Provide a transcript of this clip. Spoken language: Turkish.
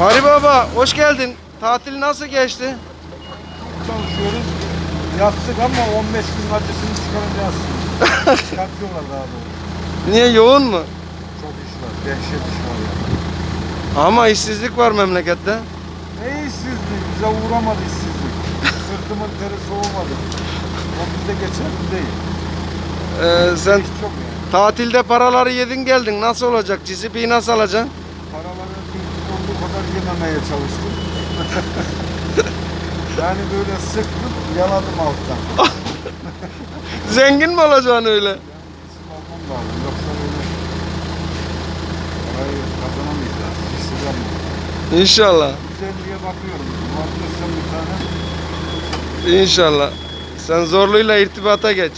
Fahri Baba hoş geldin. Tatil nasıl geçti? çalışıyoruz. Yaptık ama 15 gün acısını çıkaracağız. Çıkartıyorlar daha doğrusu. Niye yoğun mu? Çok iş var. Dehşet iş var ya. Ama işsizlik var memlekette. Ne işsizliği? Bize uğramadı işsizlik. Sırtımın teri soğumadı. O bizde geçerli değil. Ee, sen İş çok yani. tatilde paraları yedin geldin. Nasıl olacak? CCP'yi nasıl alacaksın? Paraları olduğu kadar yememeye çalıştım. yani böyle sıktım, yaladım alttan. Zengin mi olacaksın öyle? Yani isim almam lazım. Yoksa böyle parayı kazanamayacağız. İşsiz yapmayacağız. İnşallah. Güzelliğe bakıyorum. Bakıyorsam bir tane İnşallah. Sen zorluyla irtibata geç.